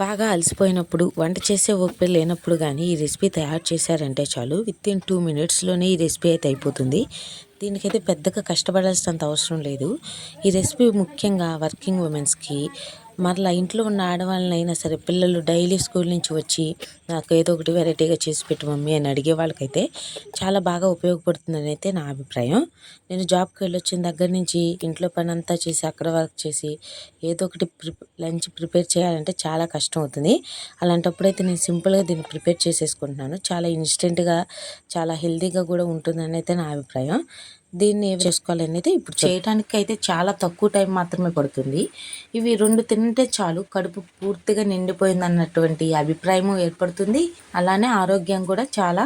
బాగా అలసిపోయినప్పుడు వంట చేసే ఓపిక లేనప్పుడు కానీ ఈ రెసిపీ తయారు చేశారంటే చాలు. విత్ ఇన్ టూ మినిట్స్లోనే ఈ రెసిపీ అయితే అయిపోతుంది. దీనికైతే పెద్దగా కష్టపడాల్సినంత అవసరం లేదు. ఈ రెసిపీ ముఖ్యంగా వర్కింగ్ ఉమెన్స్కి. మరలా ఇంట్లో ఉన్న ఆడవాళ్ళనైనా సరే పిల్లలు డైలీ స్కూల్ నుంచి వచ్చి నాకు ఏదో ఒకటి వెరైటీగా చేసి పెట్టు మమ్మీ అని అడిగే వాళ్ళకైతే చాలా బాగా ఉపయోగపడుతుందని అయితే నా అభిప్రాయం. నేను జాబ్కి వెళ్ళొచ్చిన దగ్గర నుంచి ఇంట్లో పని అంతా చేసి అక్కడ వర్క్ చేసి ఏదో ఒకటి ప్రిపే లంచ్ ప్రిపేర్ చేయాలంటే చాలా కష్టం అవుతుంది. అలాంటప్పుడు అయితే నేను సింపుల్గా దీన్ని ప్రిపేర్ చేసేసుకుంటున్నాను. చాలా ఇన్స్టెంట్గా చాలా హెల్తీగా కూడా ఉంటుందని అయితే నా అభిప్రాయం. దీన్ని ఏం చేసుకోవాలనేది ఇప్పుడు చేయడానికి అయితే చాలా తక్కువ టైం మాత్రమే పడుతుంది. ఇవి రెండు తింటే చాలు కడుపు పూర్తిగా నిండిపోయింది అన్నటువంటి అభిప్రాయం ఏర్పడుతుంది. అలానే ఆరోగ్యం కూడా చాలా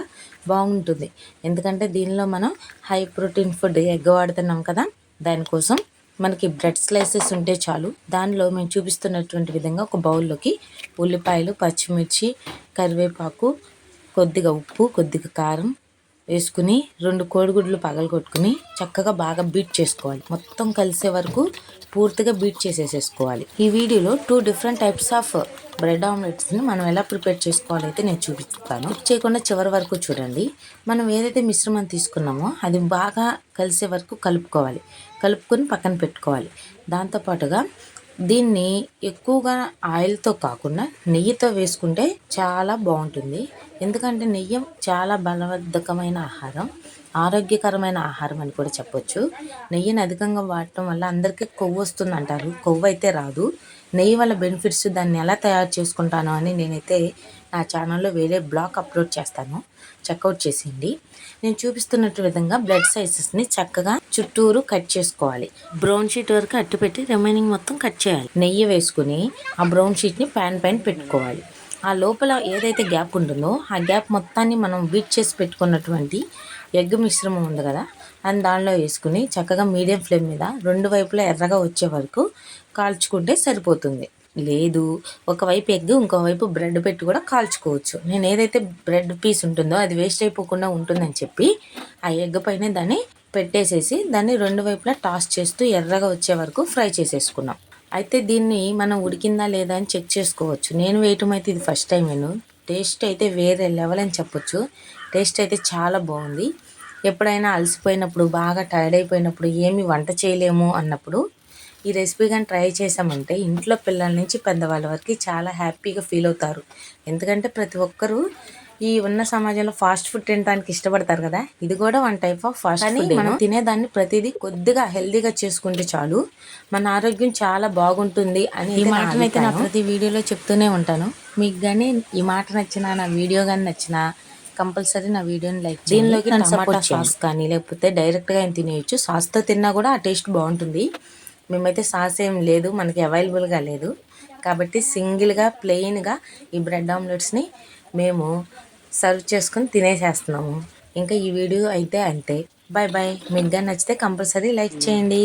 బాగుంటుంది. ఎందుకంటే దీనిలో మనం హై ప్రోటీన్ ఫుడ్ ఎగ్గ వాడుతున్నాం కదా దానికోసం మనకి బ్రెడ్ స్లైసెస్ ఉంటే చాలు. దానిలో మేము చూపిస్తున్నటువంటి విధంగా ఒక బౌల్లోకి ఉల్లిపాయలు పచ్చిమిర్చి కరివేపాకు కొద్దిగా ఉప్పు కొద్దిగా కారం వేసుకుని రెండు కోడిగుడ్లు పగలగొట్టుకుని చక్కగా బాగా బీట్ చేసుకోవాలి. మొత్తం కలిసే వరకు పూర్తిగా బీట్ చేసేసేసుకోవాలి. ఈ వీడియోలో two different types of bread ఆమ్లెట్స్ని మనం ఎలా ప్రిపేర్ చేసుకోవాలో అయితే నేను చూపిస్తాను. చేయకుండా చివరి వరకు చూడండి. మనం ఏదైతే మిశ్రమం తీసుకున్నామో అది బాగా కలిసే వరకు కలుపుకోవాలి. కలుపుకొని పక్కన పెట్టుకోవాలి. దాంతోపాటుగా దీన్ని ఎక్కువగా ఆయిల్తో కాకుండా నెయ్యితో వేసుకుంటే చాలా బాగుంటుంది. ఎందుకంటే నెయ్యి చాలా బలవర్ధకమైన ఆహారం ఆరోగ్యకరమైన ఆహారం అని కూడా చెప్పొచ్చు. నెయ్యిని అధికంగా వాడటం వల్ల అందరికీ కొవ్వు వస్తుంది అంటారు కొవ్వు అయితే రాదు. నెయ్యి వల్ల బెనిఫిట్స్ దాన్ని ఎలా తయారు చేసుకుంటాను అని నేనైతే నా ఛానల్లో వేరే బ్లాగ్ అప్లోడ్ చేస్తాను. చెక్అవుట్ చేసేయండి. నేను చూపిస్తున్నట్టు విధంగా బ్లడ్ సైజెస్ని చక్కగా చుట్టూరు కట్ చేసుకోవాలి. బ్రౌన్ షీట్ వరకు అట్టు పెట్టి రిమైనింగ్ మొత్తం కట్ చేయాలి. నెయ్యి వేసుకుని ఆ బ్రౌన్ షీట్ని ప్యాన్ పైన పెట్టుకోవాలి. ఆ లోపల ఏదైతే గ్యాప్ ఉంటుందో ఆ గ్యాప్ మొత్తాన్ని మనం బీట్ చేసి పెట్టుకున్నటువంటి ఎగ్ మిశ్రమం ఉంది కదా అండ్ దానిలో వేసుకుని చక్కగా మీడియం ఫ్లేమ్ మీద రెండు వైపులా ఎర్రగా వచ్చే వరకు కాల్చుకుంటే సరిపోతుంది. లేదు ఒకవైపు ఎగ్ ఇంకోవైపు బ్రెడ్ పెట్టి కూడా కాల్చుకోవచ్చు. నేను ఏదైతే బ్రెడ్ పీస్ ఉంటుందో అది వేస్ట్ అయిపోకుండా ఉంటుందని చెప్పి ఆ ఎగ్ పైన దాన్ని పెట్టేసేసి దాన్ని రెండు వైపులా టాస్ చేస్తూ ఎర్రగా వచ్చే వరకు ఫ్రై చేసేసుకున్నాం. అయితే దీన్ని మనం ఉడికిందా లేదా అని చెక్ చేసుకోవచ్చు. నేను వేయటం అయితే ఇది ఫస్ట్ టైం నేను టేస్ట్ అయితే వేరే లెవెల్ అని చెప్పొచ్చు. టేస్ట్ అయితే చాలా బాగుంది. ఎప్పుడైనా అలసిపోయినప్పుడు బాగా టైర్డ్ అయిపోయినప్పుడు ఏమి వంట చేయలేము అన్నప్పుడు ఈ రెసిపీ కానీ ట్రై చేసామంటే ఇంట్లో పిల్లల నుంచి పెద్దవాళ్ళ వరకు చాలా హ్యాపీగా ఫీల్ అవుతారు. ఎందుకంటే ప్రతి ఒక్కరూ ఈ ఉన్న సమాజంలో ఫాస్ట్ ఫుడ్ తినడానికి ఇష్టపడతారు కదా? ఇది కూడా one type of fast food మనం తినేదాన్ని ప్రతిదీ కొద్దిగా హెల్దీగా చేసుకుంటే చాలు మన ఆరోగ్యం చాలా బాగుంటుంది అని ఈ మాటనైతే నా ప్రతి వీడియోలో చెప్తూనే ఉంటాను. మీకు కానీ ఈ మాట నచ్చినా నా వీడియో కానీ నచ్చినా కంపల్సరీ నా వీడియోని లైక్ దీనిలోకి టమాటా సాస్ కానీ లేకపోతే డైరెక్ట్గా ఆయన తినేయచ్చు. సాస్తో తిన్నా కూడా ఆ టేస్ట్ బాగుంటుంది. మేమైతే సాస్ ఏం లేదు మనకి అవైలబుల్గా లేదు. కాబట్టి సింగిల్గా ప్లెయిన్గా ఈ బ్రెడ్ ఆమ్లెట్స్ని మేము సర్వ్ చేసుకుని తినేసేస్తున్నాము. ఇంకా ఈ వీడియో అయితే అంతే. బాయ్ బాయ్ మీకు నచ్చితే కంపల్సరీ లైక్ చేయండి.